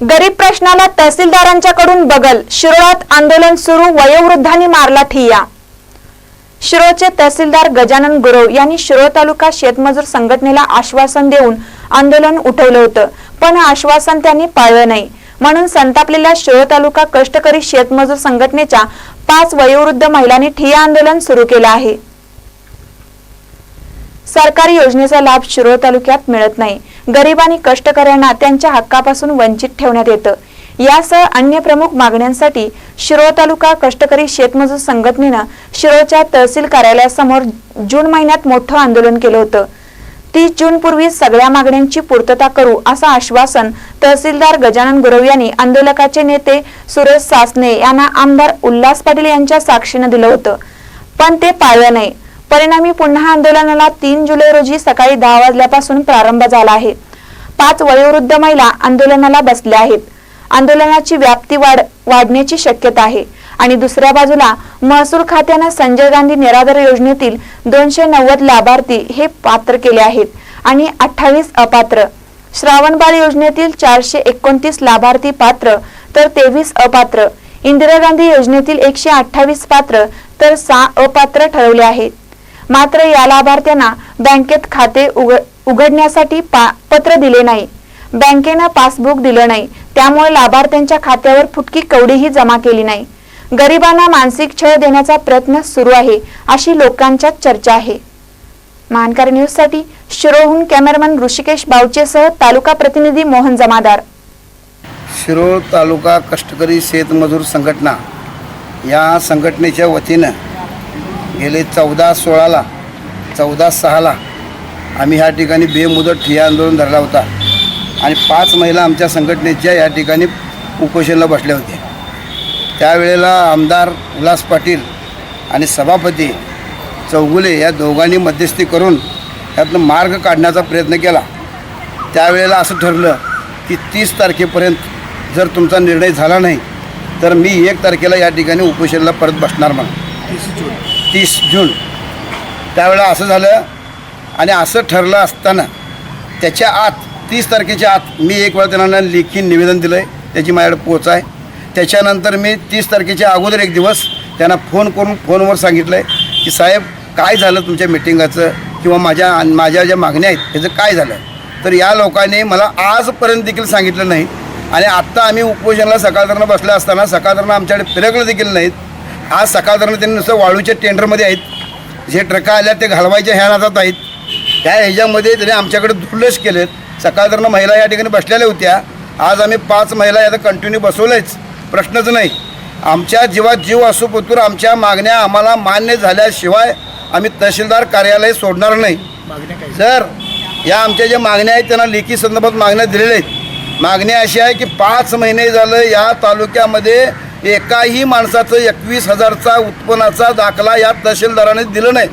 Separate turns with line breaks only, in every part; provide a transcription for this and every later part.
गरीब प्रश्नाला तहसीलदारांच्याकडून बगल शिरोळात आंदोलन सुरू वयोवृद्धांनी मारला ठिय्या. शिरोळचे तहसीलदार गजानन गुरव यांनी शिरोळ तालुका शेतमजूर संघटनेला आश्वासन देऊन आंदोलन उठवलं होतं. पण आश्वासन त्यांनी पाळलं नाही. म्हणून संतापलेल्या शिरोळ तालुका कष्टकरी शेतमजूर संघटनेच्या पाच वयोवृद्ध महिलांनी ठिय्या आंदोलन सुरू केलं आहे. सरकारी योजनेचा लाभ शिरोळ तालुक्यात मिळत नाही. गरीब आणि कष्टकऱ्यांना त्यांच्या हक्कापासून वंचित ठेवण्यात येतं. यासह अन्य प्रमुख मागण्यांसाठी शिरोळ तालुका कष्टकरी शेतमजूर संघटनेनं शिरोळच्या तहसील कार्यालयासमोर जून महिन्यात मोठं आंदोलन केलं होतं. तीस जून पूर्वी सगळ्या मागण्यांची पूर्तता करू असं आश्वासन तहसीलदार गजानन गुरव यांनी आंदोलकाचे नेते सुरेश सासने यांना आमदार उल्हास पाटील यांच्या साक्षीनं दिलं होतं. पण ते पाळलं नाही. परिणामी पुन्हा आंदोलनाला तीन जुलै रोजी सकाळी दहा वाजल्यापासून प्रारंभ झाला आहे. पाच वयोवृद्ध महिला आंदोलनाला बसल्या आहेत. आंदोलनाची व्याप्ती वाढ वाढण्याची शक्यता आहे. आणि दुसऱ्या बाजूला महसूल खात्यानं संजय गांधी निराधार योजनेतील दोनशे नव्वद लाभार्थी हे पात्र केले आहेत आणि अठ्ठावीस अपात्र. श्रावणबाळ योजनेतील चारशे एकोणतीस लाभार्थी पात्र तर तेवीस अपात्र. इंदिरा गांधी योजनेतील एकशे अठ्ठावीस पात्र तर सहा अपात्र ठरवले आहेत. मात्र या लाभार्थ्यांना बँकेत खाते उघड उघडण्यासाठी पा- पत्र दिले नाही. बँकेनं पासबुक दिलं नाही. त्यामुळे लाभार्थ्यांच्या खात्यावर फुटकी कवडीही जमा केली नाही. गरिबांना मानसिक छळ देण्याचा प्रयत्न सुरू आहे अशी लोकांच्या चर्चा आहे. मानकर न्यूजसाठी शिरोहून कॅमेरामन ऋषिकेश बावचेसह तालुका प्रतिनिधी मोहन जमादार.
शिरोळ तालुका कष्टकरी शेतमजूर संघटना या संघटनेच्या वतीनं गेले चौदा सोळाला चौदा सहाला आम्ही ह्या ठिकाणी बेमुदत ठिय्या आंदोलन धरला होता. आणि पाच महिला आमच्या संघटनेच्या या ठिकाणी उपोषणला बसल्या होत्या त्यावेळेला आमदार उल्हास पाटील आणि सभापती चौगुले या दोघांनी मध्यस्थी करून त्यातनं मार्ग काढण्याचा प्रयत्न केला. त्यावेळेला असं ठरलं की तीस तारखेपर्यंत जर तुमचा निर्णय झाला नाही तर मी एक तारखेला या ठिकाणी उपोषणाला परत बसणार म्हणून. तीस जून. त्यावेळेला असं झालं आणि असं ठरलं असताना त्याच्या आत तीस तारखेच्या आत मी एक वेळा त्यांना लेखी निवेदन दिलं आहे त्याची माझ्याकडे पोच आहे. त्याच्यानंतर मी तीस तारखेच्या अगोदर एक दिवस त्यांना फोन करून फोनवर सांगितलं आहे की साहेब काय झालं तुमच्या मिटिंगाचं किंवा माझ्या माझ्या ज्या मागण्या आहेत त्याचं काय झालं? तर या लोकांनी मला आजपर्यंत देखील सांगितलं नाही. आणि आत्ता आम्ही उपोषणाला सकाळधरणं बसल्या असताना सकाळधरणं आमच्याकडे फिरकलं देखील नाहीत. आज सकाळधरणं त्यांनी नुसतं वाळूच्या टेंडरमध्ये आहेत. जे ट्रका आल्या ते घालवायच्या ह्या नादात आहेत. त्या ह्याच्यामध्ये त्यांनी आमच्याकडे दुर्लक्ष केलेत सकाळधरणं महिला या ठिकाणी बसलेल्या होत्या. आज आम्ही पाच महिला याचा कंटिन्यू बसवलंच प्रश्नच नाही. आमच्या जीवात जीव असो पुतूर आमच्या मागण्या आम्हाला मान्य झाल्याशिवाय आम्ही तहसीलदार कार्यालय सोडणार नाही. सर या आमच्या ज्या मागण्या आहेत त्यांना लेखी संदर्भात मागण्या दिलेल्या आहेत. मागण्या अशी आहे की पाच महिने झालं या तालुक्यामध्ये एकाही माणसाचं एकवीस हजारचा उत्पन्नाचा दाखला या तहसीलदाराने दिलं नाही.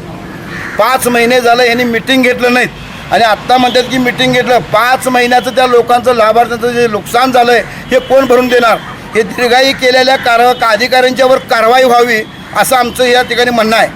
पाच महिने झालं यांनी मिटिंग घेतलं नाहीत. आणि आत्ता म्हणतात की मिटिंग घेतलं. पाच महिन्याचं त्या लोकांचं लाभार्थ्यांचं जे नुकसान झालं आहे हे कोण भरून देणार? हे दीर्घाई केलेल्या कार अधिकाऱ्यांच्यावर कारवाई व्हावी असं आमचं या ठिकाणी म्हणणं आहे.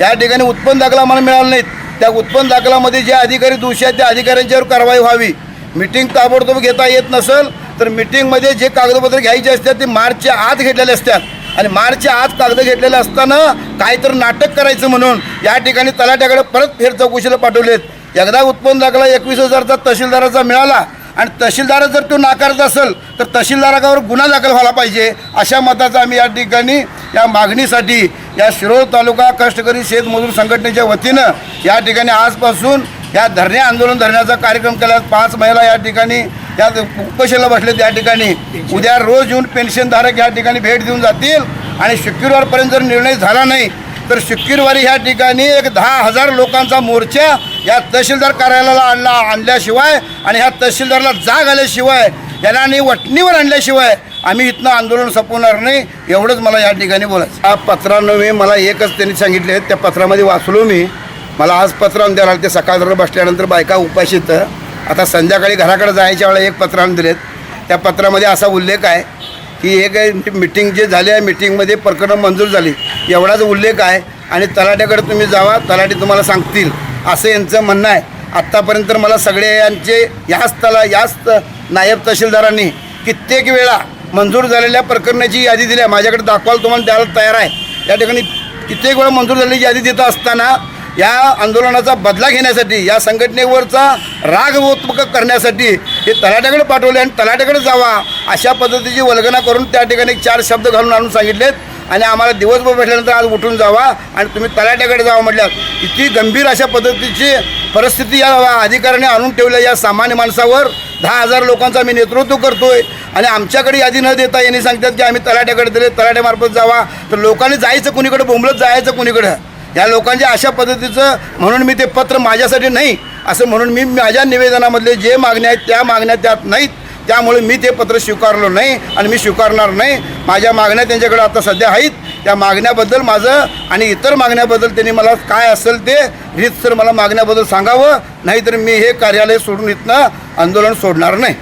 या ठिकाणी उत्पन्न दाखला आम्हाला मिळाला नाहीत. त्या उत्पन्न दाखलामध्ये जे अधिकारी दोषी आहेत त्या अधिकाऱ्यांच्यावर कारवाई व्हावी. मिटिंग ताबडतोब घेता येत नसेल तर मिटिंगमध्ये जे कागदपत्र घ्यायचे असतात ते मार्चच्या आत घेतलेले असतात. आणि मार्चच्या आज कागद घेतलेले असताना काहीतरी नाटक करायचं म्हणून या ठिकाणी तलाट्याकडे परत फेर चौकशीला पाठवलेत. एकदा उत्पन्न दाखला एकवीस हजारचा तहसीलदाराचा मिळाला आणि तहसीलदार जर तो नाकारत असेल तर तहसीलदारावर गुन्हा दाखल व्हायला पाहिजे अशा मताचा आम्ही या ठिकाणी या मागणीसाठी या शिरोळ तालुका कष्टकरी शेतमजूर संघटनेच्या वतीनं या ठिकाणी आजपासून या धरणे आंदोलन धरण्याचा कार्यक्रम केला. पाच महिला या ठिकाणी त्या उपोषणाला बसले त्या ठिकाणी. उद्या रोज येऊन पेन्शनधारक या ठिकाणी भेट देऊन जातील. आणि शुक्रवारपर्यंत जर निर्णय झाला नाही तर शुक्रवारी ह्या ठिकाणी एक दहा हजार लोकांचा मोर्चा या तहसीलदार कार्यालयाला आणला आणल्याशिवाय आणि ह्या तहसीलदारला जाग आल्याशिवाय यांना आणि वटणीवर आणल्याशिवाय आम्ही इथनं आंदोलन संपवणार नाही एवढंच मला या ठिकाणी बोलायचं. या मी मला एकच त्यांनी सांगितले त्या पत्रामध्ये वाचलो मी. मला आज पत्र आणून द्यायला ते सकाळ बसल्यानंतर बायका उपाशीत. आता संध्याकाळी घराकडे जायच्या वेळेला एक पत्र आणून दिलेत. त्या पत्रामध्ये असा उल्लेख आहे की हे काही मिटिंग जे झाली आहे मिटिंगमध्ये प्रकरणं मंजूर झाली. एवढाच उल्लेख आहे आणि तलाट्याकडे तुम्ही जावा तलाठी तुम्हाला सांगतील. असं यांचं म्हणणं आहे. आत्तापर्यंत मला सगळे यांचे याच तला याच नायब तहसीलदारांनी कित्येक वेळा मंजूर झालेल्या प्रकरणाची यादी दिली आहे. माझ्याकडे दाखवायला तुम्हाला द्यायला तयार आहे. या ठिकाणी कित्येक वेळा मंजूर झालेली यादी देत असताना या आंदोलनाचा बदला घेण्यासाठी या संघटनेवरचा राग वोत्मक करण्यासाठी हे तलाट्याकडे पाठवले आणि तलाट्याकडे जावा अशा पद्धतीची वल्गना करून त्या ठिकाणी एक चार शब्द घालून आणून सांगितलेत. आणि आम्हाला दिवसभर भेटल्यानंतर आज उठून जावा आणि तुम्ही तलाट्याकडे जावा म्हटल्यात. किती गंभीर अशा पद्धतीची परिस्थिती या अधिकाऱ्याने आणून ठेवल्या या सामान्य माणसावर. दहा हजार लोकांचा आम्ही नेतृत्व करतोय आणि आमच्याकडे यादी न देता यांनी सांगतात की आम्ही तलाट्याकडे दिले तलाट्यामार्फत जावा. तर लोकांनी जायचं कुणीकडे बोंबलत जायचं कुणीकडं? या लोकांच्या अशा पद्धतीचं म्हणून मी ते पत्र माझ्यासाठी नाही असं म्हणून मी माझ्या निवेदनामधले जे मागण्या आहेत त्या मागण्या त्यात नाहीत. त्यामुळे मी ते पत्र स्वीकारलो नाही आणि मी स्वीकारणार नाही. माझ्या मागण्या त्यांच्याकडे आता सध्या आहेत. त्या मागण्याबद्दल माझं आणि इतर मागण्याबद्दल त्यांनी मला काय असेल ते रीतसर मला मागण्याबद्दल सांगावं. नाहीतर मी हे कार्यालय सोडून इथनं आंदोलन सोडणार नाही.